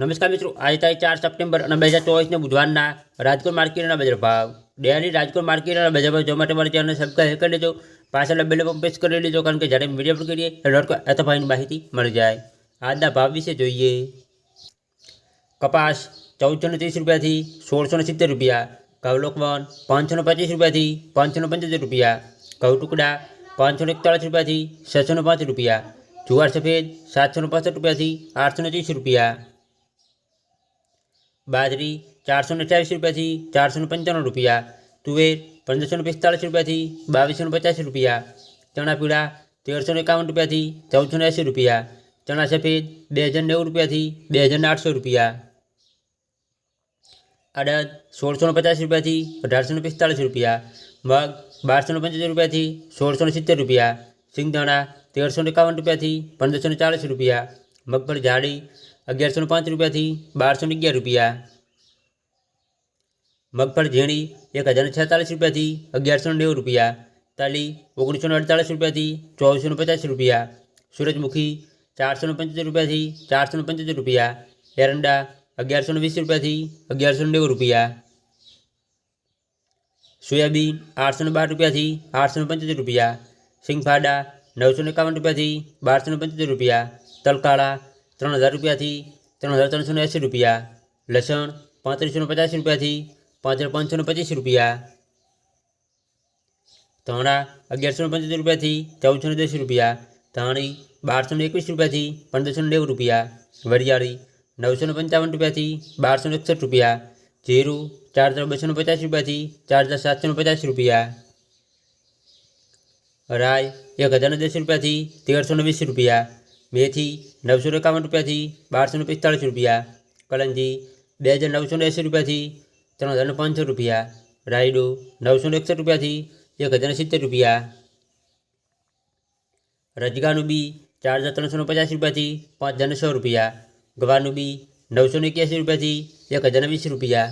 નમસ્કાર મિત્રો આઈતાઈ 4 સપ્ટેમ્બર 2024 ને બુધવારના રાજકોર માર્કેટના બજાર ભાવ દૈલી રાજકોર માર્કેટના બજાર ભાવ જોમાટે માર ચેનલને સબસ્ક્રાઇબ કરી લેજો પાછળના બટન પ્રેસ કરી લેજો કારણ કે જ્યારે મેડિયલ પર કરીએ હેડર કો એટફાઈની માહિતી મળી જાય આજના ભાવ વિશે જોઈએ કપાસ 1430 રૂપિયા થી 1670 રૂપિયા ઘઉં લોકવાણ 595 રૂપિયા થી 5975 રૂપિયા ઘઉં ટુકડા 541 રૂપિયા થી 605 રૂપિયા જુવાર સફેદ 765 રૂપિયા થી 880 રૂપિયા બાજરી ચારસો ને અઠ્યાવીસ રૂપિયાથી ચારસો ને પંચાણું રૂપિયા તુવેર પંદરસો ને પિસ્તાળીસ રૂપિયાથી બાવીસો ને પચાસ રૂપિયા ચણા પીળા તેરસો ને એકાવન રૂપિયાથી ચૌદસો ને એંસી રૂપિયા ચણા સફેદ બે હજાર નેવું રૂપિયાથી બે હજાર આઠસો રૂપિયા અડદ સોળસો ને પચાસ રૂપિયાથી અઢારસો ને પિસ્તાળીસ રૂપિયા મગ બારસો ને પંચોતેર રૂપિયાથી સોળસો ને સિત્તેર રૂપિયા સિંગદાણા તેરસો ને એકાવન રૂપિયાથી પંદરસો ને ચાલીસ રૂપિયા મગફળી જાડી अगियारो पांच रुपया थी बार सौ अगर रुपया मगफल झेणी एक हज़ार छतालीस रुपया थी अगर सौ ने रुपया ताली ओगनीसौ अड़तालीस रुपया थी चौबीस सौ पचास रुपया सूरजमुखी चार सौ पंचोतर रुपया थी चार सौ पंचोतर रुपया एरंडा अगर सौ वीस रुपया थी अगर सौ ने रुपया सोयाबीन आठ सौ बार रुपया थी आठ सौ पंचोतर रुपया सिंगफाडा नौ सौ इक्यावन रुपया थी बार सौ पंचोतर रुपया तलकाड़ा तरह हज़ार रुपया थी तरह हज़ार तरह सौ अस्सी रुपया लसन पत्र सौ पचास रुपया थी पाँच हज़ार पाँच सौ पच्चीस रुपया तरा अगर सौ पंचोतर रुपया थी चौदह सौ दस रुपया तरी बार सौ एक रुपया थी पंद्रह सौ नेव रुपया वरियाड़ी नौ सौ पंचावन रुपया थी बार सौ एकसठ रुपया जीरु चार हज़ार बसो पचास रुपया थी चार हज़ार सात सौ पचास रुपया राय एक हज़ार दस रुपया थी तेरह सौ वीस रुपया મેથી નવસો એકાવન રૂપિયાથી બારસો ને પિસ્તાળીસ રૂપિયા કલંજી બે હજાર નવસો ને એંસી રૂપિયાથી ત્રણ હજાર પાંચસો રૂપિયા રાયડો નવસો ને એકસઠ રૂપિયાથી એક હજાર સિત્તેર રૂપિયા રજગાનું બી ચાર હજાર ત્રણસો ને પચાસ રૂપિયાથી પાંચ હજાર સો રૂપિયા ગવાનું બી નવસો ને એક્યાસી રૂપિયાથી એક હજાર વીસ રૂપિયા